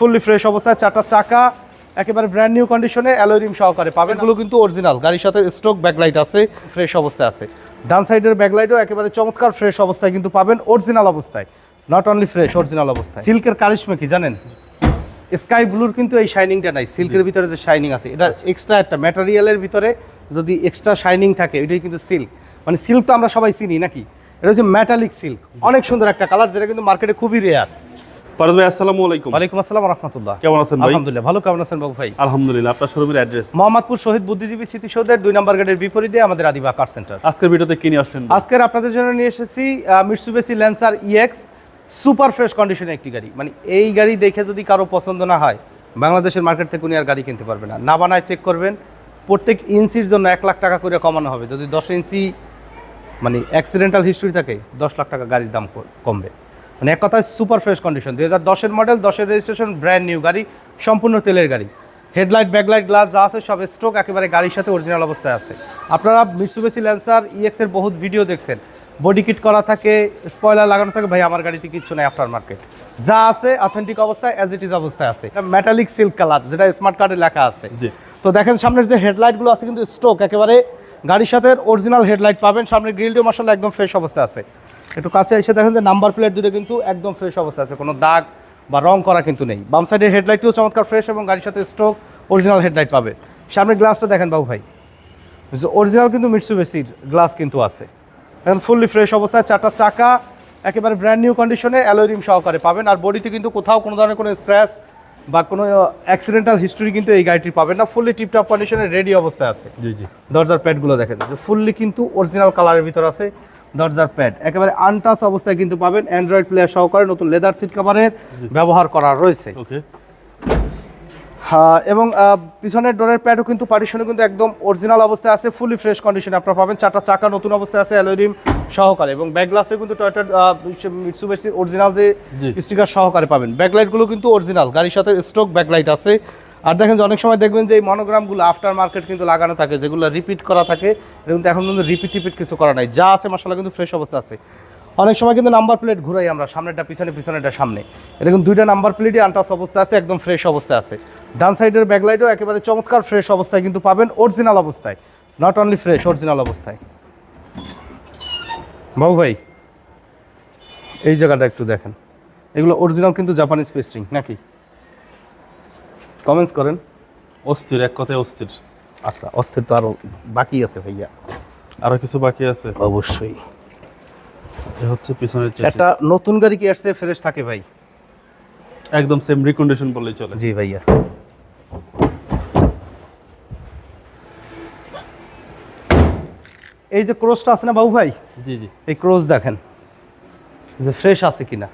Fully fresh অবস্থায় চারটা চাকা একেবারে ব্র্যান্ড নিউ কন্ডিশনে অ্যালোরিম সহকারে পাবেন। এগুলো কিন্তু অরিজিনাল গাড়ির সাথে স্ট্রোক ব্যাকলাইট আছে ফ্রেশ অবস্থায় আছে। ডান সাইডের ব্যাকলাইটও একেবারে চমৎকার ফ্রেশ অবস্থায় কিন্তু পাবেন অরিজিনাল অবস্থায়। নট অনলি ফ্রেশ অরিজিনাল অবস্থায়। সিল্কের কারিশমা কি জানেন? স্কাই ব্লুর কিন্তু এই শাইনিংটা নাই সিল্কের ভিতরে যে শাইনিং আছে এটা এক্সট্রা একটা ম্যাটেরিয়ালের ভিতরে যদি এক্সট্রা শাইনিং থাকে এটাই কিন্তু সিল্ক মানে সিল্ক তো আমরা সবাই চিনি নাকি? এটা হচ্ছে মেটালিক সিল্ক অনেক সুন্দর একটা কালার যেটা কিন্তু মার্কেটে খুবই রেয়ার ভাই আসসালামু আলাইকুম। ওয়ালাইকুম আসসালাম রহমতুল্লাহ। কেমন আছেন ভাই? আলহামদুলিল্লাহ ভালো। কেমন আছেন বাবু ভাই? আলহামদুলিল্লাহ আপনার শোরুমের অ্যাড্রেস? মোহাম্মদপুর শহীদ বুদ্ধিজীবী স্মৃতিসৌধের দুই নম্বর গেটের বিপরীতে আমাদের আদিবা কার সেন্টার আজকের ভিডিওতে আজকের আপনাদের জন্য নিয়ে এসেছি Mitsubishi Lancer EX super fresh কন্ডিশনে একটি গাড়ি। মানে এই গাড়ি দেখে যদি কারও পছন্দ না হয় বাংলাদেশের মার্কেট থেকে উনি আর গাড়ি কিনতে পারবে না। না বানায় চেক করবেন প্রত্যেক ইঞ্চির জন্য এক লাখ টাকা করে কমানো হবে। যদি দশ ইঞ্চি মানে অ্যাক্সিডেন্টাল হিস্ট্রি থাকে দশ লাখ টাকা গাড়ির দাম কমবে। মানে এক কথায় সুপার ফ্রেশ কন্ডিশন দুই হাজার দশের মডেল দশের রেজিস্ট্রেশন ব্র্যান্ড নিউ গাড়ি সম্পূর্ণ তেলের গাড়ি। হেডলাইট ব্যাকলাইট গ্লাস যা আছে সব স্ট্রোক একেবারে গাড়ির সাথে অরিজিনাল অবস্থায় আছে। আপনারা মিটসুবেসি ল্যান্সার ইএক্স এর বহুত ভিডিও দেখছেন। বডি কিট করা থাকে স্পয়লার লাগানো থাকে ভাই আমার গাড়িতে কিচ্ছু নাই আফটার মার্কেট যা আছে অথেন্টিক অবস্থায় অ্যাজ ইট ইজ অবস্থায় আছে। মেটালিক সিল্ক কালার যেটা স্মার্ট কার্ডে লেখা আছে। তো দেখেন সামনের যে হেডলাইটগুলো আছে কিন্তু স্ট্রোক একেবারে গাড়ির সাথে অরিজিনাল হেডলাইট পাবেন সামনের গ্রিলটিও মাসাল্লাহ একদম ফ্রেশ অবস্থায় আছে। একটু কাছে এসে দেখেন যে নাম্বার প্লেট দুটো কিন্তু একদম ফ্রেশ অবস্থায় আছে, কোনো দাগ বা রং করা কিন্তু নেই। বাম সাইডের হেডলাইটটিও চমৎকার ফ্রেশ এবং গাড়ির সাথে স্ট্রোক অরিজিনাল হেডলাইট পাবে। সামনের গ্লাসটা দেখেন বাবু ভাই অরিজিনাল কিন্তু মিটসুবেসির গ্লাস কিন্তু আছে। এখন ফুললি ফ্রেশ অবস্থায়, চারটা চাকা, একেবারে ব্র্যান্ড নিউ কন্ডিশনে অ্যালোরিম সহকারে পাবেন। আর বডিতে কিন্তু কোথাও কোনো ধরনের কোনো স্ক্র্যাচ বা কোনো অ্যাক্সিডেন্টাল হিস্টোরি কিন্তু এই গাড়িটি পাবেন না। ফুললি টিপটপ কন্ডিশনে রেডি অবস্থায় আছে। জি জি। দরজার প্যাডগুলো দেখেন। যে ফুললি কিন্তু অরিজিনাল কালারের ভিতর আছে দরজার প্যাড। একেবারে আনটাচ অবস্থায় কিন্তু পাবেন। অ্যান্ড্রয়েড প্লেয়ার সহকারে নতুন লেদার সিট কাভারের ব্যবহার করা রয়েছে। ওকে এবং আহ, পিছনের ডোরের প্যাডও কিন্তু পার্টিশনে কিন্তু একদম অরিজিনাল অবস্থায় আছে ফুলি ফ্রেশ কন্ডিশনে আপনারা পাবেন। চারটা চাকা নতুন অবস্থায় আছে অ্যালোরিম সহকারে এবং ব্যাক গ্লাসে কিন্তু টয়টা মিটসুবেসি অরিজিনাল যে স্টিকার সহকারে পাবেন। ব্যাকলাইটগুলো কিন্তু অরিজিনাল গাড়ির সাথে স্ট্রোক ব্যাকলাইট আছে। আর দেখেন যে অনেক সময় দেখবেন যে এই মনোগ্রামগুলো আফটার মার্কেট কিন্তু লাগানো থাকে যেগুলো রিপিট করা থাকে এটা কিন্তু এখন কিন্তু রিপিট টিপিট কিছু করা নাই। যা আছে মশলা কিন্তু ফ্রেশ অবস্থা আছে। অনেক সময় কিন্তু নাম্বার প্লেট ঘুরাই আমরা সামনেটা পিছনে পিছনেটা সামনে। এটা কিন্তু দুইটা নাম্বার প্লেটই আনটাস অবস্থা আছে একদম ফ্রেশ অবস্থায় আছে। ডান সাইডের ব্যাকলাইটও একেবারে চমৎকার ফ্রেশ অবস্থায় কিন্তু পাবেন অরিজিনাল অবস্থায়। নট অনলি ফ্রেশ অরিজিনাল অবস্থায়। বাবু ভাই এই জায়গাটা একটু দেখেন। এগুলো অরিজিনাল কিন্তু জাপানিজ পেস্টিং নাকি? কমেন্টস করেন। অস্থির এক কথায় অস্থির। আচ্ছা অস্থির তো আরও বাকি আছে ভাইয়া। আরও কিছু বাকি আছে? অবশ্যই। এ হচ্ছে পিছনের। একটা নতুন গাড়ি কি আসছে? ফ্রেশ থাকে ভাই? একদম সেম রিকন্ডিশন বললেই চলে। জি ভাইয়া। এই যে ক্রোসটা আছে না বাবু ভাই? জি জি। এই ক্রোস দেখেন। যে ফ্রেশ আছে কিনা।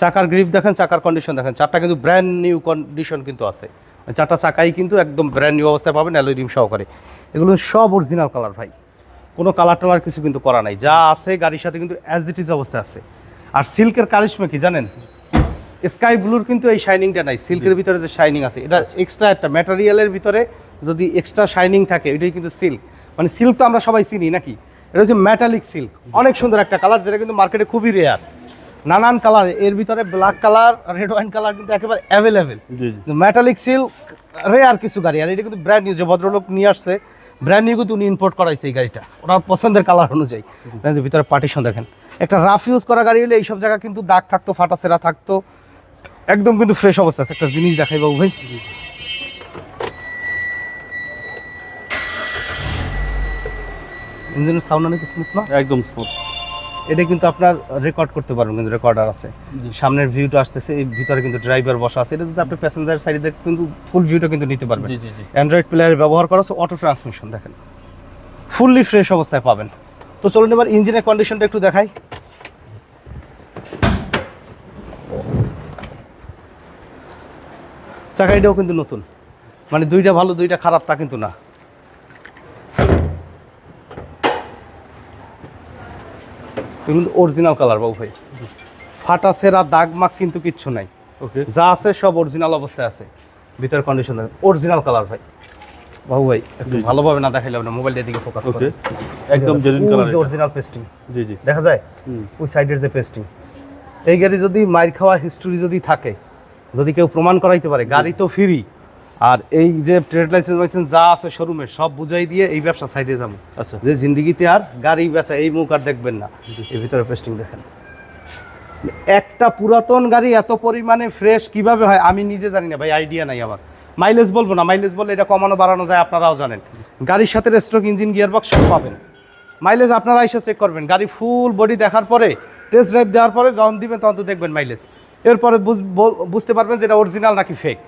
চাকার গ্রিপ দেখেন চাকার কন্ডিশন দেখেন। চারটা কিন্তু ব্র্যান্ড নিউ কন্ডিশন কিন্তু আছে। চারটা চাকাই কিন্তু একদম ব্র্যান্ড নিউ অবস্থায় পাবেন অ্যালোরিম সহকারে। এগুলো সব অরিজিনাল কালার ভাই। কোনো কালার টালার কিছু কিন্তু করা নাই। যা আছে গাড়ির সাথে কিন্তু অ্যাজ ইট ইজ অবস্থায় আছে। আর সিল্কের কারিশমা কি জানেন? স্কাই ব্লুর কিন্তু এই শাইনিংটা নাই। সিল্কের ভিতরে যে শাইনিং আছে এটা এক্সট্রা একটা ম্যাটেরিয়ালের ভিতরে যদি এক্সট্রা শাইনিং থাকে এটাই কিন্তু সিল্ক মানে সিল্ক তো আমরা সবাই চিনি নাকি? এটা হচ্ছে ম্যাটালিক সিল্ক অনেক সুন্দর একটা কালার যেটা কিন্তু মার্কেটে খুবই রেয়ার নানান কালারের ভিতরে black colour red wine colour কিন্তু একেবারে অ্যাভেলেবেল জি সিল্ক রেয়ার কিছু গাড়ি। আর এটা কিন্তু ব্র্যান্ড নিউ যে ভদ্রলোক নিয়ে আসছে ব্র্যান্ড নিউ কিন্তু উনি ইম্পোর্ট করাইছে এই গাড়িটা। ওনার পছন্দের কালার অনুযায়ী। ভিতরে পার্টিশন দেখেন। একটা রাফ ইউজ করা গাড়ি হলে এইসব জায়গা কিন্তু দাগ থাকতো ফাটা সেরা থাকতো। একদম কিন্তু ফ্রেশ অবস্থা আছে। একটা জিনিস দেখাই বাবু ভাই। ইঞ্জিনের সাউন্ড অনেক স্মুথ না? একদম স্মুথ এটা কিন্তু আপনার রেকর্ড করতে পারবেন কিন্তু রেকর্ডার আছে। সামনের ভিউটা আসতেছে এই ভিতরে কিন্তু ড্রাইভার বসা আছে। এটা যদি আপনি প্যাসেঞ্জার সাইডে কিন্তু ফুল ভিউটা কিন্তু নিতে পারবেন। জি জি জি। অ্যান্ড্রয়েড প্লেয়ার ব্যবহার করা আছে অটো ট্রান্সমিশন দেখেন। ফুললি ফ্রেশ অবস্থায় পাবেন। তো চলুন এবার ইঞ্জিনের কন্ডিশনটা একটু দেখাই। চাকাইটাও কিন্তু নতুন। মানে দুইটা ভালো দুইটা খারাপ তা কিন্তু না। কিন্তু অরিজিনাল কালার বাবু ভাই। ফাটা সেরা দাগ মাগ কিন্তু কিচ্ছু নাই। ওকে যা আছে সব অরিজিনাল অবস্থায় আছে। ভিতর কন্ডিশন অরিজিনাল কালার ভাই। বাবু ভাই একটু। ভালোভাবে না দেখাইলে আপনার মোবাইলের দিকে ফোকাস ওকে করে একদম জেনুইন কালার অরিজিনাল পেস্টিং জি জি। দেখা যায়? ওই সাইডের যে পেস্টিং এই গাড়ি যদি মাইর খাওয়া হিস্টোরি যদি থাকে যদি কেউ প্রমাণ করাইতে পারে গাড়ি তো ফ্রি আর এই যে ট্রেড লাইসেন্স লাইসেন্স যা আছে শোরুমে সব বুঝাই দিয়ে এই ব্যবসা সাইডে যাব। আচ্ছা। যে জিন্দিগিতে আর গাড়ি বেচা এই মুখ আর দেখবেন না। এর ভিতরে পেস্টিং দেখেন। একটা পুরাতন গাড়ি এত পরিমাণে ফ্রেশ কীভাবে হয় আমি নিজে জানি না ভাই আইডিয়া নাই আমার। মাইলেজ বলব না মাইলেজ বললে এটা কমানো বাড়ানো যায় আপনারাও জানেন। গাড়ির সাথে স্ট্রোক ইঞ্জিন গিয়ার বক্স সব পাবেন। মাইলেজ আপনারা এসে চেক করবেন। গাড়ি ফুল বডি দেখার পরে টেস্ট ড্রাইভ দেওয়ার পরে যখন দিবেন তখন তো দেখবেন মাইলেজ এরপরে বুঝ- বুঝতে পারবেন যে এটা অরিজিনাল নাকি ফেক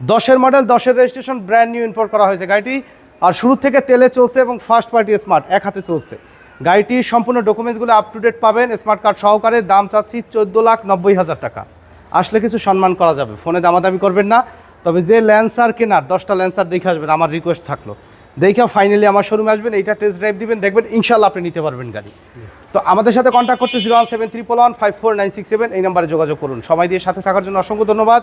দশের মডেল, দশের রেজিস্ট্রেশন ব্র্যান্ড নিউ ইম্পোর্ট করা হয়েছে গাড়িটি। আর শুরু থেকে তেলে চলছে এবং ফার্স্ট পার্টি স্মার্ট এক হাতে চলছে। গাড়িটি সম্পূর্ণ ডকুমেন্টসগুলো আপ টু ডেট পাবেন স্মার্ট কার্ড সহকারে, দাম চাচ্ছি চোদ্দ লাখ নব্বই হাজার টাকা। আসলে কিছু সম্মান করা যাবে, ফোনে দামাদামি করবেন না। তবে যে ল্যান্সার কেনার, দশটা ল্যান্সার দেখে আসবেন, আমার রিকোয়েস্ট থাকল। দেখে ফাইনালি আমার শোরুমে আসবেন, এইটা টেস্ট ড্রাইভ দিবেন, দেখবেন ইনশাল্লাহ আপনি নিতে পারবেন গাড়ি। তো আমাদের সাথে কন্ট্যাক্ট করতে zero one seven triple one five four nine six seven এই নাম্বারে যোগাযোগ করুন। সময় দিয়ে সাথে থাকার জন্য অসংখ্য ধন্যবাদ।